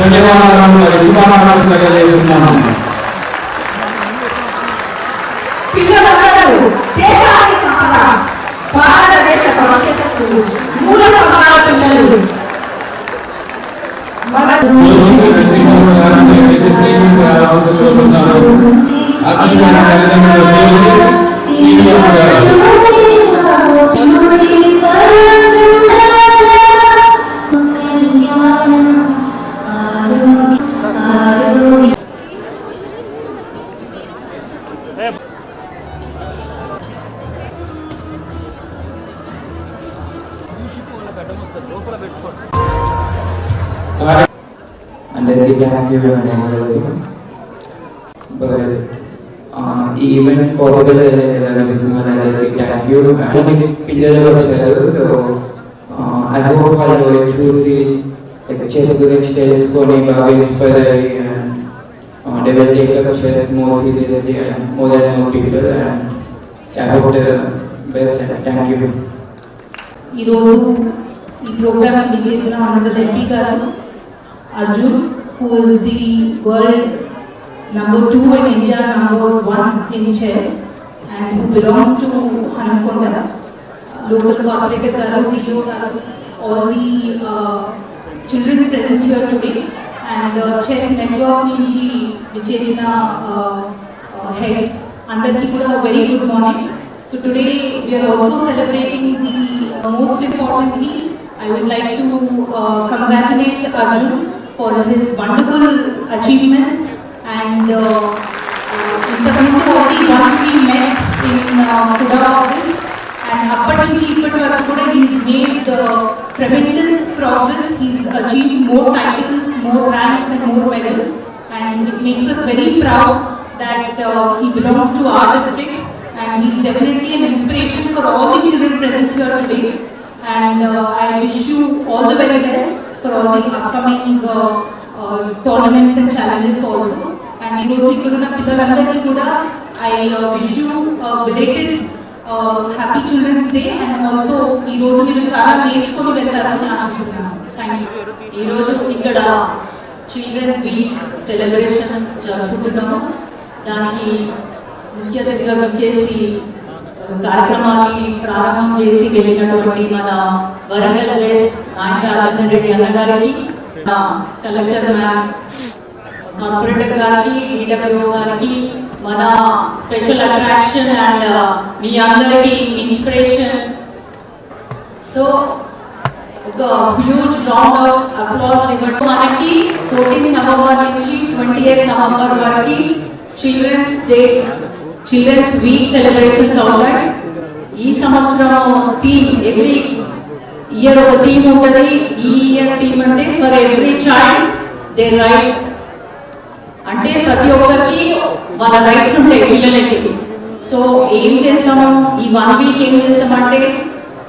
ధన్యవాదాలు. శుభాకాంక్షలు తెలియజేస్తున్నాము పిల్లలందరూ దేశానికి సంపద భారతదేశ భవిష్యత్తు మూల సంపద పిల్లలు. మన ఈ ఈవెంట్ పాపులర్ థ్యాంక్ యూ అంటే పిల్లలు వచ్చారు సో ఐ హోప్ వాళ్ళు చూసి చెస్ గురించి తెలుసుకొని బాగా ఇన్స్పైర్ అయ్యి they will take up chess more ఈరోజు ఈ ప్రోగ్రామ్ చేసిన ఎంపీ గారు Arjun who is the world number two in India number one in chess and who belongs to Hanamkonda local cooperative గారు డిఓ గారు all the children present here today and chess network నుంచి చేసిన heads అందరికీ కూడా very good morning So today we are also celebrating the uh, most importantly, I would like to uh, congratulate Arjun for his wonderful achievements and uh, uh, in the already once we met in uh, Kuda office and అప్పటి నుంచి ఇప్పటి వరకు కూడా he's made uh, tremendous progress. He's achieved more titles, more ranks and more medals and it makes us very proud that uh, he belongs to our district and he's definitely an inspiration for all the children present here today. And uh, I wish you all the very best For all the upcoming uh, uh, tournaments and challenges also. And ఈ ఇక్కడ ఉన్న పిల్లలందరికీ కూడా I wish you belated happy children's day and also ఈ రోజు మీరు చాలా నేర్చుకొని వెళ్తారని ఆశిస్తున్నాను. థ్యాంక్ యూ ఈరోజు ఇక్కడ చిల్డ్రన్ వీక్ సెలబ్రేషన్స్ జరుపుతున్నాము. దానికి ముఖ్య అతిథిగా వచ్చేసి కార్యక్రమాన్ని ప్రారంభం చేసి వెళ్ళినటువంటి మన వరంగల్ వేస్ట్ నాయక రాజేందర్ రెడ్డి అన్నగారికి మన కలెక్టర్ కార్పొరేటర్ గారికి ఈడబ్ల్యూ గారికి మన స్పెషల్ అట్రాక్షన్ అండ్ మీ అందరికి ఇన్స్పిరేషన్. సో ఒక హ్యూజ్ రౌండ్ ఆఫ్ అప్లాస్ ఇవ్వడం. మనకి ఫోర్టీన్ నవంబర్ నుంచి ట్వంటీ ఎయిత్ నవంబర్ వరకు children's day children's week celebrations అవుతాయి. ఈ సంవత్సరం థీమ్ ఎవ్రీ ఇయర్ ఒక థీమ్ ఉంటుంది. ఈ ఇయర్ థీమ్ అంటే for every child the right. అంటే ప్రతి ఒక్కరికి వాళ్ళ రైట్స్ ఉంటాయి పిల్లలకి. సో ఏం చేస్తాము ఈ వన్ వీక్ ఏం చేస్తామంటే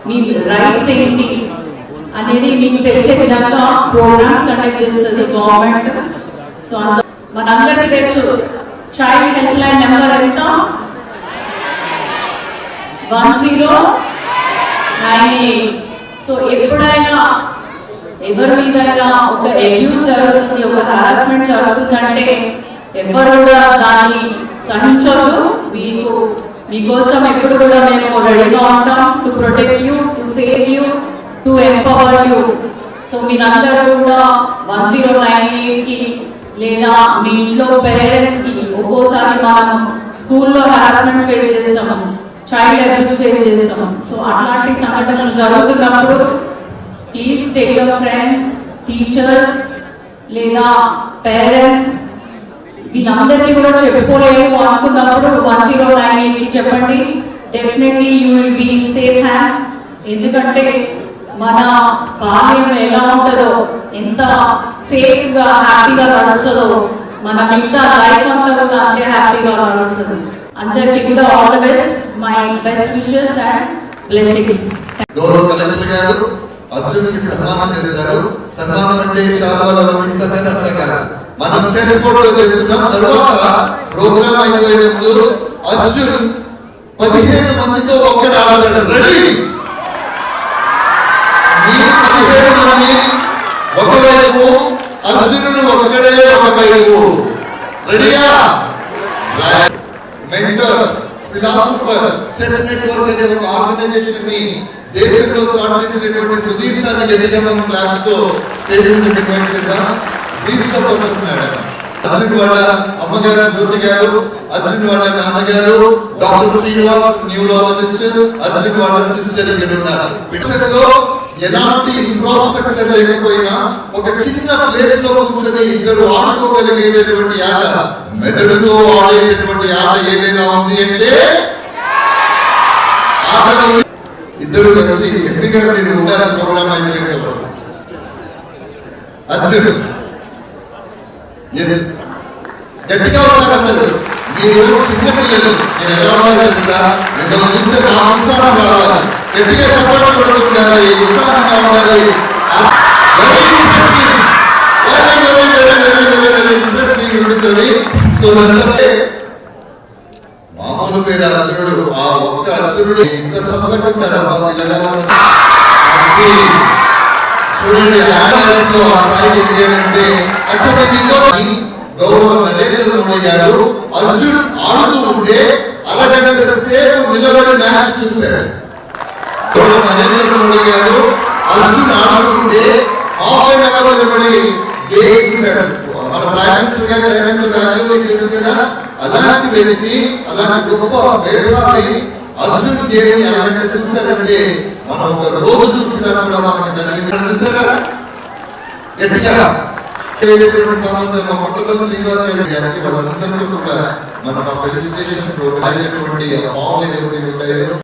మీ రైట్స్ ఏంటి అనేది మీకు తెలిసే విధంగా ప్రోగ్రామ్స్ కండక్ట్ చేస్తుంది గవర్నమెంట్. సో అంత మనందరికీ తెలుసు చైల్డ్ హెల్ప్ లైన్ నెంబర్ ఎంత? One zero nine eight. So ఎప్పుడైనా ఎవరి మీద ఒక అబ్యూస్ జరుగుతుంది ఒక హారాస్మెంట్ జరుగుతుందంటే ఎవరు కూడా దాన్ని సహించదు మీకు మీకోసం ఎప్పుడు కూడా మేము రెడీగా ఉంటాం to protect you to save you to empower you so మీరందరూ కూడా వన్ జీరో నైన్ ఎయిట్కి లేదా మీ ఇంట్లో పేరెంట్స్కి ఒక్కోసారి మనం స్కూల్లో హారాస్మెంట్ ఫేస్ చేస్తాము చైల్డ్ అబ్యూస్ ఫేస్ చేస్తాం. సో అట్లాంటి సంఘటనలు జరుగుతున్నప్పుడు please take your friends teachers లేదా పేరెంట్స్ వీళ్ళందరికీ కూడా చెప్పుకోలేము అనుకున్నప్పుడు వన్ జీరో నైన్ ఎయిట్కి చెప్పండి. Definitely you will be safe hands ఎందుకంటే మన బాల్యం ఎలా ఉంటుందో ఎంత సేఫ్గా హ్యాపీగా నడుస్తుందో మన మిగతా లైఫ్ అంతా కూడా అంతే హ్యాపీగా నడుస్తుంది. అందరికీ కూడా all the best my best wishes and blessings గౌరవ కలెక్టర్ గారు అర్జునుడికి సన్మానం చేస్తారు సన్మానం అంటే చాలా ఇస్తారని కాదు. మనం చేసుకోవడం తర్వాత ప్రోగ్రామ్ అయిపోయే ముందు అర్జున్ పదిహేను మందితో ఒక్కడే ఆడతాడు రెడీ పదిహేను మంది ఒకవైపు అర్జునుడు ఒక్కడే ఒకవైపు రెడీయా ఫిలాసఫర్ చెస్ నెట్వర్క్ అనే ఒక ఆర్గనైజేషన్ని దేశంలో స్టార్ట్ చేసినటువంటి సుధీర్ సార్ గట్టిగా మనం క్లాస్తో స్టేజ్ మీద ఇన్వైట్ చేద్దాం బ్రీఫ్ పర్సన్ మేడం అర్జున్ వాళ్ళ అమ్మగారు జ్యోతి గారు అర్జున్ వాళ్ళ నాన్నగారు డాక్టర్ శ్రీనివాస్ న్యూరాలజిస్ట్ అర్జున్ వాళ్ళ సిస్టర్ ఇక్కడ ఉన్నారు ఎలాంటి ఇన్ఫ్రాస్ట్రక్చర్ లేకపోయినా ఒక చిన్న ప్లేస్లో కూర్చొని ఇద్దరు ఆడుకోగలిగేటటువంటి ఆట. మెదడుతో ఆడేటటువంటి ఆట ఏదైనా ఉంది అంటే? ఇద్దరు కలిసి ఎందుకంటే మీరు ఉండాలి ప్రోగ్రామ్ అయిపోయింది అర్జున్ గట్టిగా ఉన్నారు అందరూ. మీరు చిన్న పిల్లలు నేను ఎలా ఉండాలి తెలుసా? మిమ్మల్ని చూస్తే నా ఉత్సాహం రావాలి గట్టిగా సపోర్ట్ కొడుతుండాలి ఉత్సాహంగా ఉండాలి Very ఉంటుంది. So, అంటే మామూలు పేరు అర్జునుడు ఆ ఒక్క అర్జునుడు ఇంత సఫలకుంటారమ్మా పిల్లగా చూడండి ఆకాశంలో ఆ స్థాయికి ఎదిగాడంటే అసలు గౌరవ నరేంద్ర మోడీ గారు అర్జున్ ఆడుతూ ఉంటే అరగంట సేపు నిలబడి మ్యాచ్ చూశారు గౌరవ నరేంద్ర మోడీ గారు అర్జున్ ఆడుతుంటే హాఫ్ అన్ అవర్ నిలబడి గేమ్ చూశారు మన ప్రాక్టీస్గా ఎంత వాల్యూ తెలుసు కదా అలాంటి వ్యక్తి అలాంటి గొప్ప మేధావి అర్జున్ గేమ్ అరగంట చూశారంటే మనం ఒక రోజు చూసినా కూడా మనకి దానికి చూసారా గట్టిగా మొట్టమొదటి శ్రీనివాస్ గారి గారికి కూడా మనం ఫెలిసిటేషన్ ఏదైతే ఉంటాయో